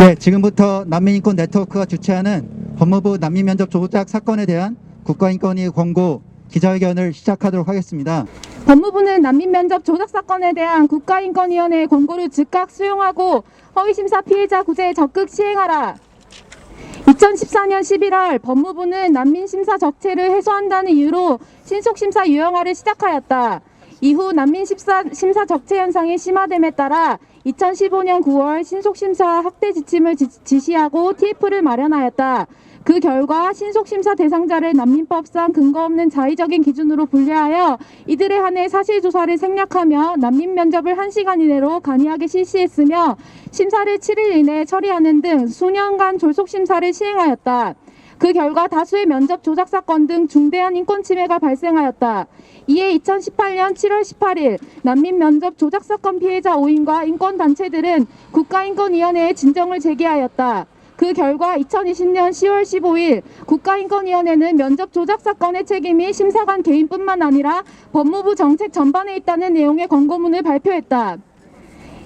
네, 지금부터 난민인권 네트워크가 주최하는 법무부 난민 면접 조작 사건에 대한 국가인권위 권고 기자회견을 시작하도록 하겠습니다. 법무부는 난민 면접 조작 사건에 대한 국가인권위원회의 권고를 즉각 수용하고 허위심사 피해자 구제에 적극 시행하라. 2014년 11월 법무부는 난민 심사 적체를 해소한다는 이유로 신속 심사 유형화를 시작하였다. 이후 난민 심사, 심사 적체 현상이 심화됨에 따라 2015년 9월 신속 심사 확대 지침을 지, 지시하고 TF를 마련하였다. 그 결과 신속 심사 대상자를 난민법상 근거 없는 자의적인 기준으로 분류하여 이들에 한해 사실 조사를 생략하며 난민 면접을 1시간 이내로 간이하게 실시했으며 심사를 7일 이내에 처리하는 등 수년간 졸속 심사를 시행하였다. 그 결과 다수의 면접 조작 사건 등 중대한 인권 침해가 발생하였다. 이에 2018년 7월 18일 난민 면접 조작 사건 피해자 5인과 인권 단체들은 국가인권위원회에 진정을 제기하였다. 그 결과 2020년 10월 15일 국가인권위원회는 면접 조작 사건의 책임이 심사관 개인뿐만 아니라 법무부 정책 전반에 있다는 내용의 권고문을 발표했다.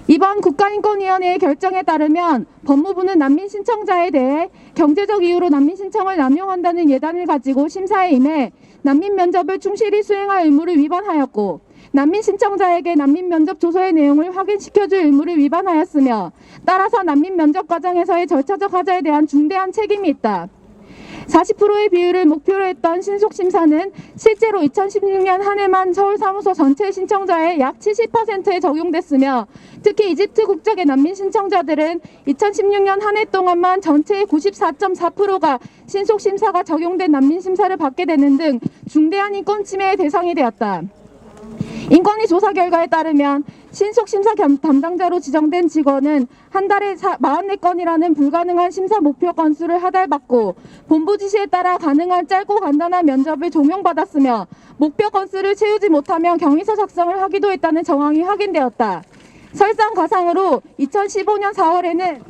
이번 국가인권위원회의 결정에 따르면 법무부는 난민 신청자에 대해 경제적 이유로 난민 신청을 남용한다는 예단을 가지고 심사에 임해 난민 면접을 충실히 수행할 의무를 위반하였고 난민 신청자에게 난민 면접 조서의 내용을 확인시켜줄 의무를 위반하였으며 따라서 난민 면접 과정에서의 절차적 하자에 대한 중대한 책임이 있다. 40%의 비율을 목표로 했던 신속심사는 실제로 2016년 한 해만 서울 사무소 전체 신청자의 약 70%에 적용됐으며 특히 이집트 국적의 난민 신청자들은 2016년 한 해 동안만 전체의 94.4%가 신속심사가 적용된 난민 심사를 받게 되는 등 중대한 인권 침해의 대상이 되었다. 인권위 조사 결과에 따르면 신속 심사 겸- 담당자로 지정된 직원은 한 달에 44건이라는 불가능한 심사 목표 건수를 하달받고 본부 지시에 따라 가능한 짧고 간단한 면접을 종용받았으며 목표 건수를 채우지 못하면 경위서 작성을 하기도 했다는 정황이 확인되었다. 설상가상으로 2015년 4월에는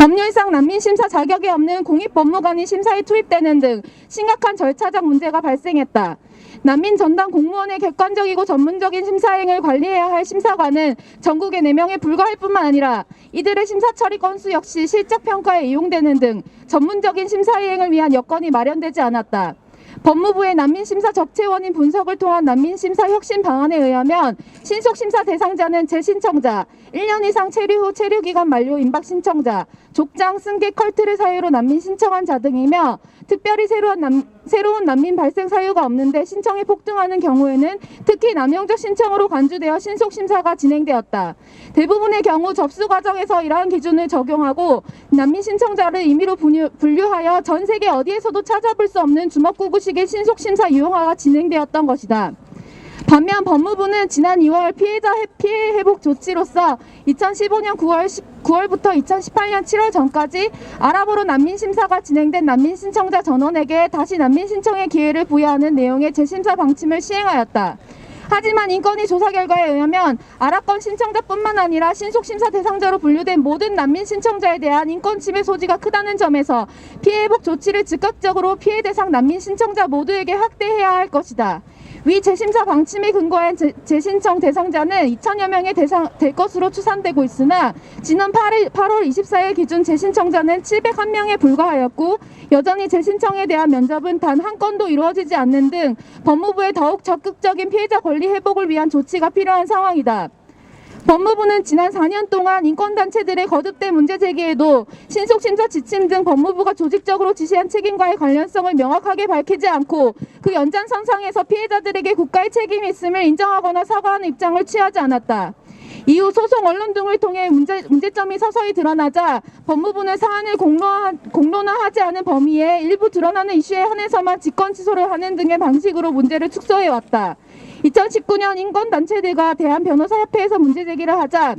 법률상 난민 심사 자격이 없는 공익 법무관이 심사에 투입되는 등 심각한 절차적 문제가 발생했다. 난민 전담 공무원의 객관적이고 전문적인 심사 행을 관리해야 할 심사관은 전국에 4명에 불과할 뿐만 아니라 이들의 심사 처리 건수 역시 실적 평가에 이용되는 등 전문적인 심사 이행을 위한 여건이 마련되지 않았다. 법무부의 난민심사 적체원인 분석을 통한 난민심사 혁신 방안에 의하면 신속심사 대상자는 재신청자, 1년 이상 체류 후 체류기간 만료 임박 신청자, 족장, 승객, 컬트를 사유로 난민 신청한 자 등이며 특별히 새로운, 난, 새로운 난민 발생 사유가 없는데 신청이 폭등하는 경우에는 특히 남용적 신청으로 간주되어 신속 심사가 진행되었다. 대부분의 경우 접수 과정에서 이러한 기준을 적용하고 난민 신청자를 임의로 분류, 분류하여 전 세계 어디에서도 찾아볼 수 없는 주먹구구식의 신속 심사 유형화가 진행되었던 것이다. 반면 법무부는 지난 2월 피해자 회- 피해 회복 조치로서 2015년 9월 9월부터 2018년 7월 전까지 아랍어로 난민 심사가 진행된 난민 신청자 전원에게 다시 난민 신청의 기회를 부여하는 내용의 재심사 방침을 시행하였다. 하지만 인권위 조사 결과에 의하면 아랍권 신청자뿐만 아니라 신속심사 대상자로 분류된 모든 난민 신청자에 대한 인권 침해 소지가 크다는 점에서 피해 회복 조치를 즉각적으로 피해 대상 난민 신청자 모두에게 확대해야 할 것이다. 위 재심사 방침에 근거한 재, 재신청 대상자는 2천여 명의 대상 될 것으로 추산되고 있으나 지난 8일, 8월 24일 기준 재신청자는 701명에 불과하였고 여전히 재신청에 대한 면접은 단 한 건도 이루어지지 않는 등 법무부의 더욱 적극적인 피해자 권리 회복을 위한 조치가 필요한 상황이다. 법무부는 지난 4년 동안 인권단체들의 거듭된 문제 제기에도 신속심사 지침 등 법무부가 조직적으로 지시한 책임과의 관련성을 명확하게 밝히지 않고 그 연장선상에서 피해자들에게 국가의 책임이 있음을 인정하거나 사과하는 입장을 취하지 않았다. 이후 소송 언론 등을 통해 문제, 문제점이 서서히 드러나자 법무부는 사안을 공론화, 공론화하지 않은 범위에 일부 드러나는 이슈에 한해서만 직권 취소를 하는 등의 방식으로 문제를 축소해 왔다. 2019년 인권단체들과 대한변호사협회에서 문제 제기를 하자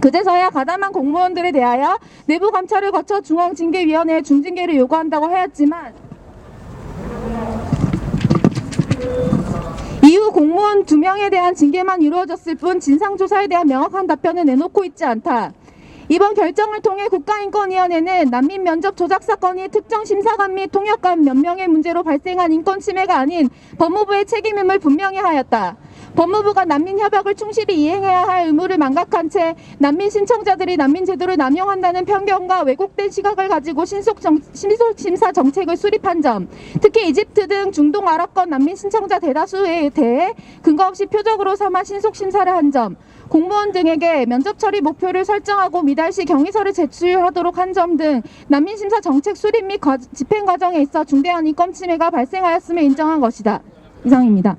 그제서야 가담한 공무원들에 대하여 내부 감찰을 거쳐 중앙징계위원회에 중징계를 요구한다고 하였지만 이후 공무원 두 명에 대한 징계만 이루어졌을 뿐 진상조사에 대한 명확한 답변을 내놓고 있지 않다. 이번 결정을 통해 국가인권위원회는 난민 면접 조작 사건이 특정 심사관 및 통역관 몇 명의 문제로 발생한 인권 침해가 아닌 법무부의 책임임을 분명히 하였다. 법무부가 난민 협약을 충실히 이행해야 할 의무를 망각한 채 난민 신청자들이 난민 제도를 남용한다는 편견과 왜곡된 시각을 가지고 신속, 정, 신속 심사 정책을 수립한 점, 특히 이집트 등 중동 아랍권 난민 신청자 대다수에 대해 근거 없이 표적으로 삼아 신속 심사를 한 점, 공무원 등에게 면접 처리 목표를 설정하고 미달 시 경위서를 제출하도록 한 점 등 난민 심사 정책 수립 및 과- 집행 과정에 있어 중대한 인권 침해가 발생하였음을 인정한 것이다. 이상입니다.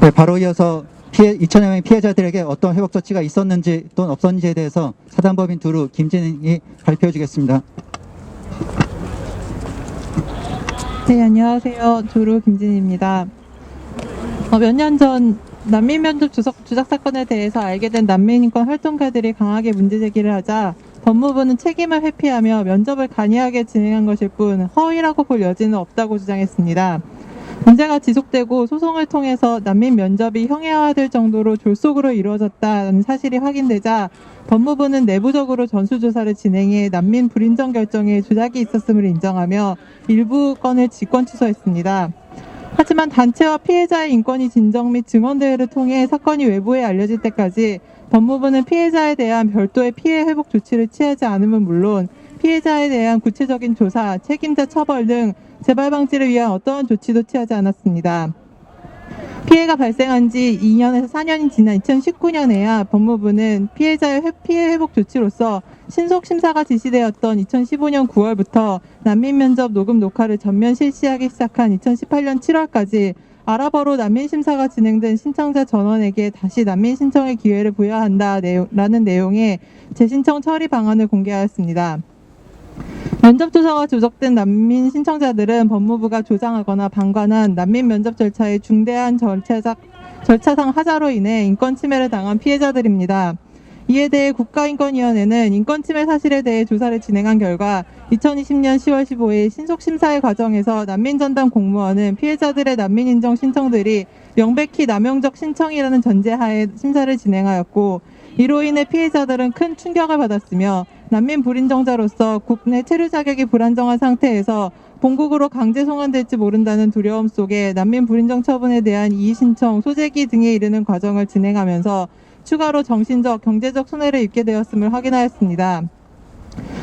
네, 바로 이어서 피해, 2천여 명의 피해자들에게 어떤 회복 조치가 있었는지 또는 없었는지에 대해서 사단법인 두루 김진희 발표해 주겠습니다. 네, 안녕하세요. 조루 김진입니다. 어, 몇년 전 난민 면접 주석, 주작 사건에 대해서 알게 된 난민인권 활동가들이 강하게 문제 제기를 하자 법무부는 책임을 회피하며 면접을 간이하게 진행한 것일 뿐 허위라고 볼 여지는 없다고 주장했습니다. 문제가 지속되고 소송을 통해서 난민 면접이 형해화될 정도로 졸속으로 이루어졌다는 사실이 확인되자 법무부는 내부적으로 전수조사를 진행해 난민 불인정 결정에 조작이 있었음을 인정하며 일부 건을 직권 취소했습니다. 하지만 단체와 피해자의 인권이 진정 및 증언 대회를 통해 사건이 외부에 알려질 때까지 법무부는 피해자에 대한 별도의 피해 회복 조치를 취하지 않음은 물론 피해자에 대한 구체적인 조사, 책임자 처벌 등 재발 방지를 위한 어떠한 조치도 취하지 않았습니다. 피해가 발생한 지 2년에서 4년이 지난 2019년에야 법무부는 피해자의 회- 피해 회복 조치로서 신속 심사가 지시되었던 2015년 9월부터 난민 면접 녹음 녹화를 전면 실시하기 시작한 2018년 7월까지 아랍어로 난민 심사가 진행된 신청자 전원에게 다시 난민 신청의 기회를 부여한다라는 내용의 재신청 처리 방안을 공개하였습니다. 면접 조사가 조작된 난민 신청자들은 법무부가 조장하거나 방관한 난민 면접 절차의 중대한 절차상, 하자로 인해 인권 침해를 당한 피해자들입니다. 이에 대해 국가인권위원회는 인권침해 사실에 대해 조사를 진행한 결과 2020년 10월 15일 신속심사의 과정에서 난민전담 공무원은 피해자들의 난민인정 신청들이 명백히 남용적 신청이라는 전제하에 심사를 진행하였고 이로 인해 피해자들은 큰 충격을 받았으며 난민 불인정자로서 국내 체류 자격이 불안정한 상태에서 본국으로 강제 송환될지 모른다는 두려움 속에 난민 불인정 처분에 대한 이의 신청, 소재기 등에 이르는 과정을 진행하면서 추가로 정신적, 경제적 손해를 입게 되었음을 확인하였습니다.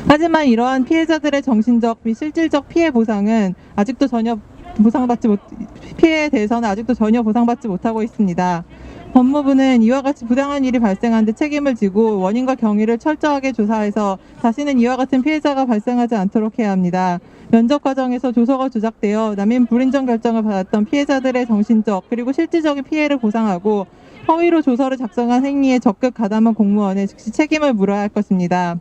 하지만 이러한 피해자들의 정신적 및 실질적 피해 보상은 아직도 전혀 보상받지 못, 피해에 대해서는 아직도 전혀 보상받지 못하고 있습니다. 법무부는 이와 같이 부당한 일이 발생한 데 책임을 지고 원인과 경위를 철저하게 조사해서 다시는 이와 같은 피해자가 발생하지 않도록 해야 합니다. 면접 과정에서 조서가 조작되어 난민 불인정 결정을 받았던 피해자들의 정신적 그리고 실질적인 피해를 보상하고 허위로 조서를 작성한 행위에 적극 가담한 공무원에 즉시 책임을 물어야 할 것입니다.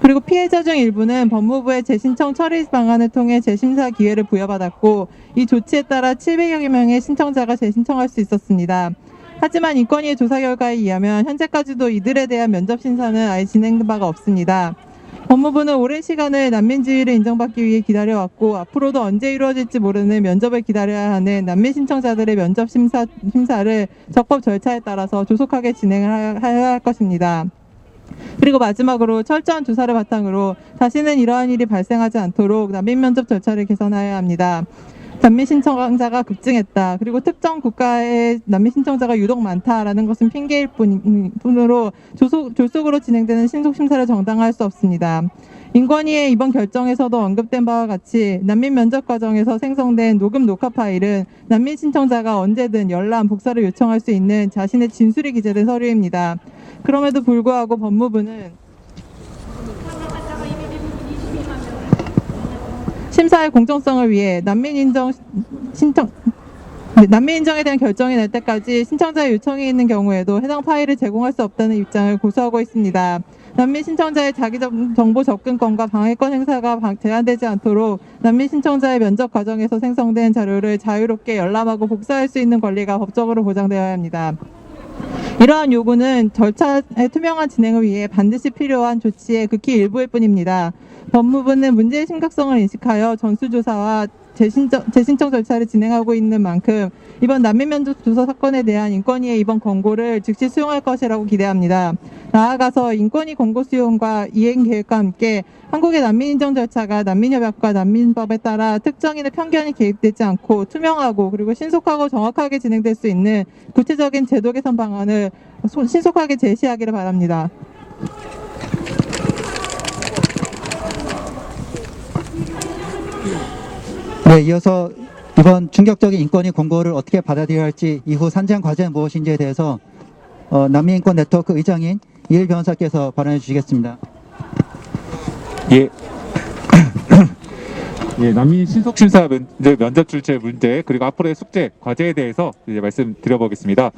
그리고 피해자 중 일부는 법무부의 재신청 처리 방안을 통해 재심사 기회를 부여받았고 이 조치에 따라 700여 명의 신청자가 재신청할 수 있었습니다. 하지만 인권위의 조사 결과에 의하면 현재까지도 이들에 대한 면접 심사는 아예 진행된 바가 없습니다. 법무부는 오랜 시간을 난민 지위를 인정받기 위해 기다려왔고 앞으로도 언제 이루어질지 모르는 면접을 기다려야 하는 난민 신청자들의 면접 심사, 심사를 적법 절차에 따라서 조속하게 진행을 하- 해야 할 것입니다. 그리고 마지막으로 철저한 조사를 바탕으로 다시는 이러한 일이 발생하지 않도록 난민 면접 절차를 개선해야 합니다. 난민 신청자가 급증했다. 그리고 특정 국가의 난민 신청자가 유독 많다라는 것은 핑계일 뿐- 뿐으로 조속, 졸속으로 진행되는 신속 심사를 정당화할 수 없습니다. 인권위의 이번 결정에서도 언급된 바와 같이 난민 면접 과정에서 생성된 녹음 녹화 파일은 난민 신청자가 언제든 열람, 복사를 요청할 수 있는 자신의 진술이 기재된 서류입니다. 그럼에도 불구하고 법무부는 심사의 공정성을 위해 난민 인정 신청 네, 난민 인정에 대한 결정이 날 때까지 신청자의 요청이 있는 경우에도 해당 파일을 제공할 수 없다는 입장을 고수하고 있습니다. 난민 신청자의 자기 정- 정보 접근권과 방해권 행사가 방- 제한되지 않도록 난민 신청자의 면접 과정에서 생성된 자료를 자유롭게 열람하고 복사할 수 있는 권리가 법적으로 보장되어야 합니다. 이러한 요구는 절차의 투명한 진행을 위해 반드시 필요한 조치의 극히 일부일 뿐입니다. 법무부는 문제의 심각성을 인식하여 전수조사와 재신청, 재신청 절차를 진행하고 있는 만큼 이번 난민 면접 조사 사건에 대한 인권위의 이번 권고를 즉시 수용할 것이라고 기대합니다. 나아가서 인권위 권고 수용과 이행 계획과 함께 한국의 난민 인정 절차가 난민협약과 난민법에 따라 특정인의 편견이 개입되지 않고 투명하고 그리고 신속하고 정확하게 진행될 수 있는 구체적인 제도 개선 방안을 소- 신속하게 제시하기를 바랍니다. 네, 이어서 이번 충격적인 인권위 권고를 어떻게 받아들여야 할지 이후 산장 과제는 무엇인지에 대해서 어, 난민인권 네트워크 의장인 이일 변호사께서 발언해 주시겠습니다. 예. 예, 난민 신속 심사 면접 출제 문제 그리고 앞으로의 숙제 과제에 대해서 이제 말씀드려보겠습니다.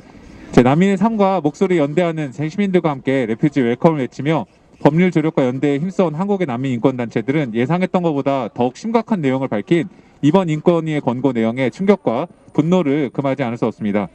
제 난민의 삶과 목소리 연대하는 제 시민들과 함께 레퓨지 웰컴을 외치며 법률 조력과 연대에 힘써온 한국의 난민 인권 단체들은 예상했던 것보다 더욱 심각한 내용을 밝힌 이번 인권위의 권고 내용에 충격과 분노를 금하지 않을 수 없습니다.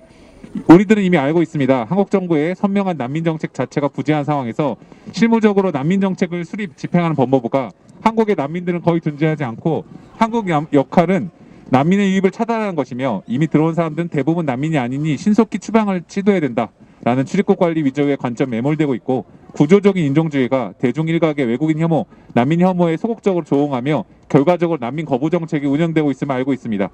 우리들은 이미 알고 있습니다. 한국 정부의 선명한 난민 정책 자체가 부재한 상황에서 실무적으로 난민 정책을 수립 집행하는 법무부가 한국의 난민들은 거의 존재하지 않고 한국 남- 역할은 난민의 유입을 차단하는 것이며 이미 들어온 사람들은 대부분 난민이 아니니 신속히 추방을 시도해야 된다라는 출입국 관리 위조의 관점 매몰되고 있고 구조적인 인종주의가 대중 일각의 외국인 혐오, 난민 혐오에 소극적으로 조응하며 결과적으로 난민 거부 정책이 운영되고 있음을 알고 있습니다.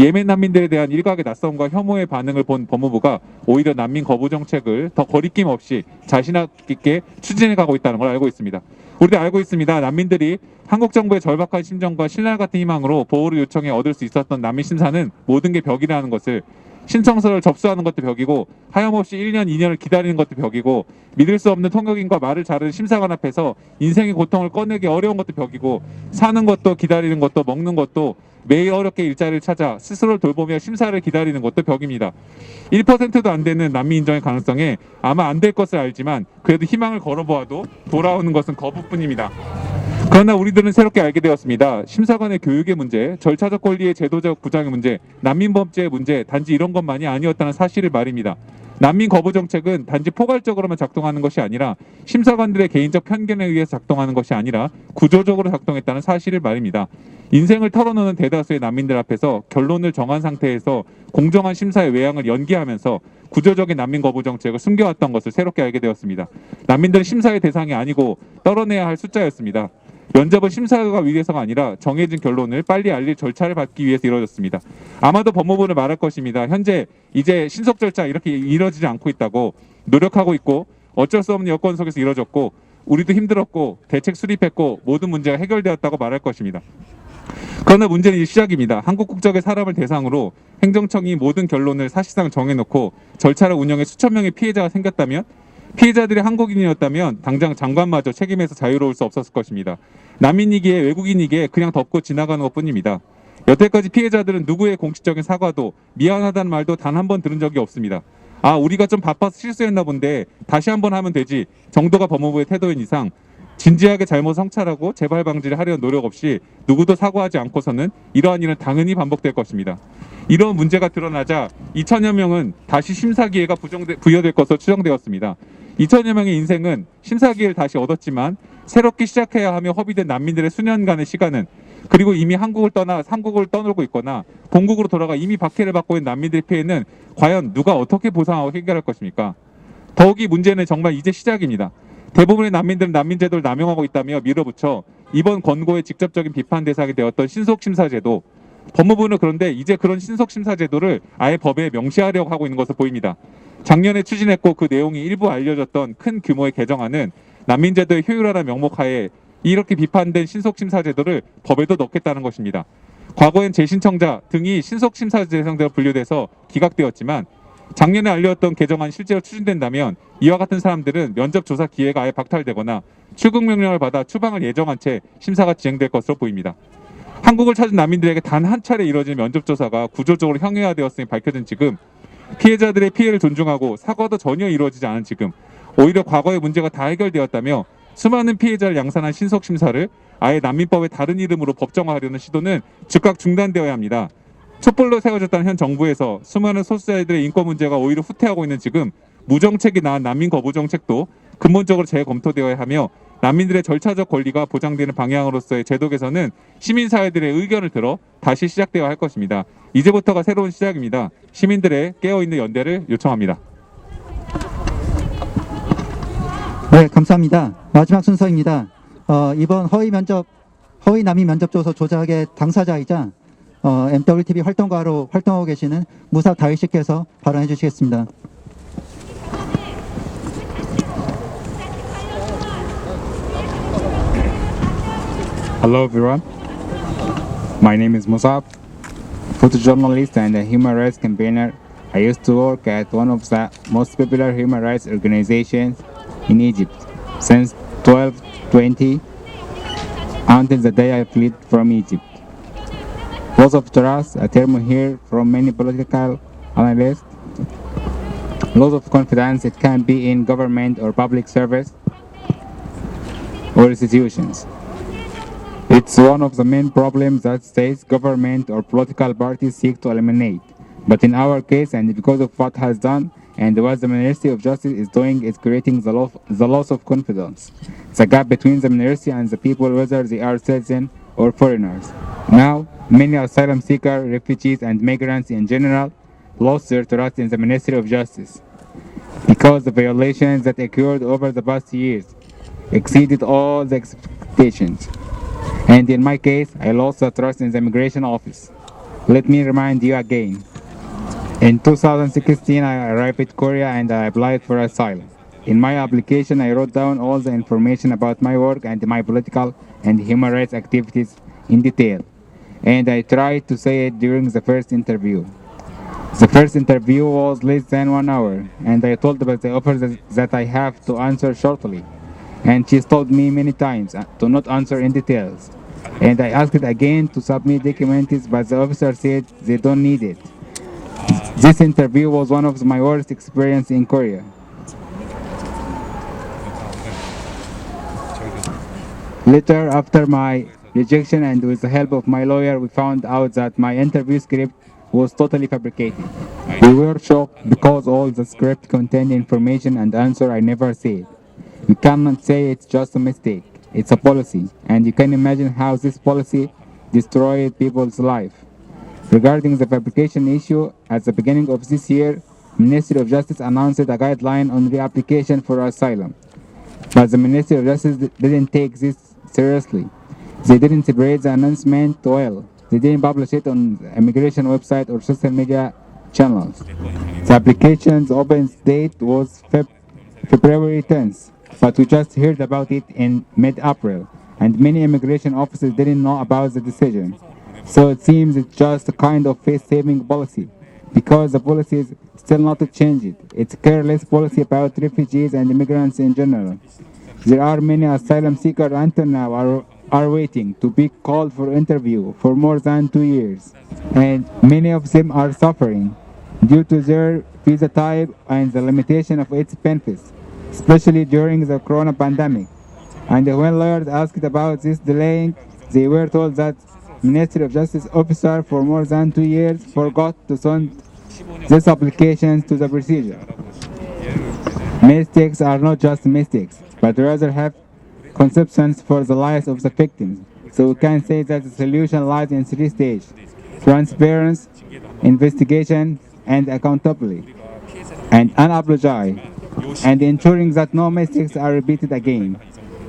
예멘 난민들에 대한 일각의 낯섦과 혐오의 반응을 본 법무부가 오히려 난민 거부 정책을 더 거리낌 없이 자신감 있게 추진해 가고 있다는 걸 알고 있습니다. 우리도 알고 있습니다. 난민들이 한국 정부의 절박한 심정과 신랄 같은 희망으로 보호를 요청해 얻을 수 있었던 난민 심사는 모든 게 벽이라는 것을 신청서를 접수하는 것도 벽이고 하염없이 1년, 2년을 기다리는 것도 벽이고 믿을 수 없는 통역인과 말을 자르는 심사관 앞에서 인생의 고통을 꺼내기 어려운 것도 벽이고 사는 것도 기다리는 것도 먹는 것도 매일 어렵게 일자리를 찾아 스스로를 돌보며 심사를 기다리는 것도 벽입니다. 1%도 안 되는 난민 인정의 가능성에 아마 안 될 것을 알지만 그래도 희망을 걸어보아도 돌아오는 것은 거부뿐입니다. 그러나 우리들은 새롭게 알게 되었습니다. 심사관의 교육의 문제, 절차적 권리의 제도적 부장의 문제, 난민 범죄의 문제, 단지 이런 것만이 아니었다는 사실을 말입니다. 난민 거부 정책은 단지 포괄적으로만 작동하는 것이 아니라 심사관들의 개인적 편견에 의해서 작동하는 것이 아니라 구조적으로 작동했다는 사실을 말입니다. 인생을 털어놓는 대다수의 난민들 앞에서 결론을 정한 상태에서 공정한 심사의 외양을 연기하면서 구조적인 난민 거부 정책을 숨겨왔던 것을 새롭게 알게 되었습니다. 난민들은 심사의 대상이 아니고 떨어내야 할 숫자였습니다. 면접은 심사가 위해서가 아니라 정해진 결론을 빨리 알릴 절차를 밟기 위해서 이루어졌습니다. 아마도 법무부는 말할 것입니다. 현재 이제 신속 절차 이렇게 이루어지지 않고 있다고 노력하고 있고 어쩔 수 없는 여건 속에서 이루어졌고 우리도 힘들었고 대책 수립했고 모든 문제가 해결되었다고 말할 것입니다. 그러나 문제는 이 시작입니다. 한국 국적의 사람을 대상으로 행정청이 모든 결론을 사실상 정해놓고 절차를 운영해 수천 명의 피해자가 생겼다면 피해자들이 한국인이었다면 당장 장관마저 책임에서 자유로울 수 없었을 것입니다. 난민이기에 외국인이기에 그냥 덮고 지나가는 것뿐입니다. 여태까지 피해자들은 누구의 공식적인 사과도 미안하다는 말도 단 한 번 들은 적이 없습니다. 아 우리가 좀 바빠서 실수했나 본데 다시 한 번 하면 되지 정도가 법무부의 태도인 이상 진지하게 잘못 성찰하고 재발 방지를 하려는 노력 없이 누구도 사과하지 않고서는 이러한 일은 당연히 반복될 것입니다. 이런 문제가 드러나자 2천여 명은 다시 심사 기회가 부정돼, 부여될 것으로 추정되었습니다. 2천여 명의 인생은 심사 기회를 다시 얻었지만 새롭게 시작해야 하며 허비된 난민들의 수년간의 시간은 그리고 이미 한국을 떠나 삼국을 떠놀고 있거나 본국으로 돌아가 이미 박해를 받고 있는 난민들의 피해는 과연 누가 어떻게 보상하고 해결할 것입니까? 더욱이 문제는 정말 이제 시작입니다. 대부분의 난민들은 난민 제도를 남용하고 있다며 밀어붙여 이번 권고의 직접적인 비판 대상이 되었던 신속 심사 제도 법무부는 그런데 이제 그런 신속 심사 제도를 아예 법에 명시하려고 하고 있는 것으로 보입니다. 작년에 추진했고 그 내용이 일부 알려졌던 큰 규모의 개정안은 난민 제도의 효율화라는 명목하에 이렇게 비판된 신속 심사 제도를 법에도 넣겠다는 것입니다. 과거엔 재신청자 등이 신속 심사 대상자로 분류돼서 기각되었지만 작년에 알려졌던 개정안 실제로 추진된다면 이와 같은 사람들은 면접 조사 기회가 아예 박탈되거나 출국 명령을 받아 추방을 예정한 채 심사가 진행될 것으로 보입니다. 한국을 찾은 난민들에게 단 한 차례 이뤄진 면접 조사가 구조적으로 형해화되었음이 밝혀진 지금 피해자들의 피해를 존중하고 사과도 전혀 이루어지지 않은 지금 오히려 과거의 문제가 다 해결되었다며 수많은 피해자를 양산한 신속 심사를 아예 난민법의 다른 이름으로 법정화하려는 시도는 즉각 중단되어야 합니다. 촛불로 세워졌다는 현 정부에서 수많은 소수자들의 인권 문제가 오히려 후퇴하고 있는 지금 무정책이 나은 난민 거부 정책도 근본적으로 재검토되어야 하며 난민들의 절차적 권리가 보장되는 방향으로서의 제도 개선은 시민사회들의 의견을 들어 다시 시작되어야 할 것입니다. 이제부터가 새로운 시작입니다. 시민들의 깨어있는 연대를 요청합니다. 네, 감사합니다. 마지막 순서입니다. 어, 이번 허위 면접, 허위 남이 면접 조서 조작의 당사자이자 어, MWTV 활동가로 활동하고 계시는 무사 다희 씨께서 발언해 주시겠습니다. Hello everyone. My name is Musab, photojournalist and a human rights campaigner. I used to work at one of the most popular human rights organizations in Egypt since 1220 until the day I fled from Egypt. Loss of trust, a term hear from many political analysts. Loss of confidence, it can be in government or public service or institutions. It's one of the main problems that states, government, or political parties seek to eliminate. But in our case, and because of what has done and what the Ministry of Justice is doing, is creating the, loss the loss of confidence. The gap between the Ministry and the people, whether they are citizens or foreigners. Now, many asylum seekers, refugees, and migrants in general lost their trust in the Ministry of Justice because the violations that occurred over the past years exceeded all the expectations. And in my case, I lost the trust in the immigration office. Let me remind you again. In 2016, I arrived at Korea and I applied for asylum. In my application, I wrote down all the information about my work and my political and human rights activities in detail. And I tried to say it during the first interview. The first interview was less than one hour, and I told about the offer that, I have to answer shortly. And she told me many times uh, to not answer in details. And I asked again to submit documents, but the officer said they don't need it. This interview was one of my worst experience in Korea. Later, after my rejection and with the help of my lawyer, we found out that my interview script was totally fabricated. We were shocked because all the script contained information and answer I never said. We cannot say it's just a mistake. It's a policy, and you can imagine how this policy destroyed people's life. Regarding the fabrication issue, at the beginning of this year, Ministry of Justice announced a guideline on reapplication for asylum. But the Ministry of Justice didn't take this seriously. They didn't separate the announcement well. They didn't publish it on immigration website or social media channels. The application's open date was Feb- February 10th, but we just heard about it in mid-April, and many immigration officers didn't know about the decision. So it seems it's just a kind of face-saving policy, because the policy is still not changed. It's a careless policy about refugees and immigrants in general. There are many asylum seekers until now are, are waiting to be called for interview for more than two years, and many of them are suffering due to their visa type and the limitation of its benefits, especially during the corona pandemic. And when lawyers asked about this delaying, they were told that Ministry of Justice officer for more than two years forgot to send these applications to the procedure. Mistakes are not just mistakes, but rather have conceptions for the lives of the victims. So we can say that the solution lies in three stages: transparency, investigation, and accountability, and unapology, and ensuring that no mistakes are repeated again.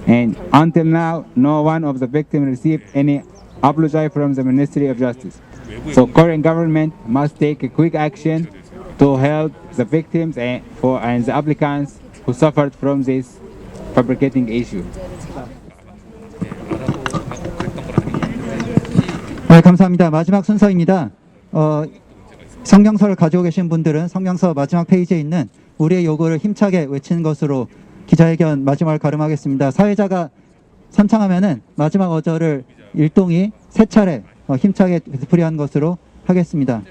And until now, no one of the victims received any apology from the Ministry of Justice. So Korean government must take a quick action to help the victims and, for, and the applicants who suffered from this fabricating issue. 네, 감사합니다. 마지막 순서입니다. 어, 성경서를 가지고 계신 분들은 성경서 마지막 페이지에 있는 우리의 요구를 힘차게 외치는 것으로 기자회견 마지막을 가름하겠습니다. 사회자가 선창하면은 마지막 어절을 일동이 세 차례 어, 힘차게 되풀이한 것으로 하겠습니다.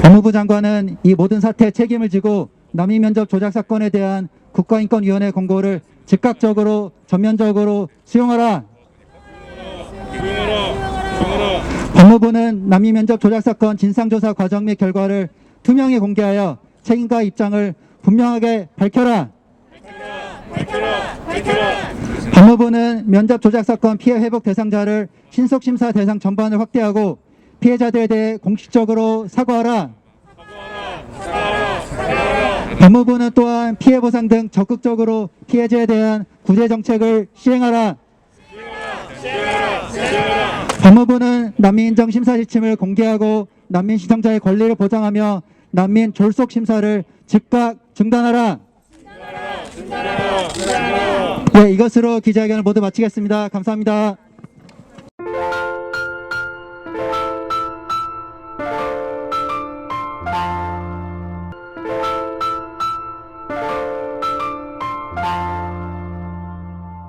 법무부 장관은 이 모든 사태에 책임을 지고 남이 면접 조작 사건에 대한 국가인권위원회 공고를 즉각적으로 전면적으로 수용하라. 법무부는 남이 면접 조작 사건 진상조사 과정 및 결과를 투명히 공개하여 책임과 입장을 분명하게 밝혀라. 법무부는 면접 조작 사건 피해 회복 대상자를 신속 심사 대상 전반을 확대하고 피해자들에 대해 공식적으로 사과하라. 법무부는 또한 피해 보상 등 적극적으로 피해자에 대한 구제 정책을 시행하라. 법무부는 난민 인정 심사 지침을 공개하고 난민 신청자의 권리를 보장하며 난민 졸속 심사를 즉각 중단하라. 네, 이것으로 기자회견을 모두 마치겠습니다. 감사합니다.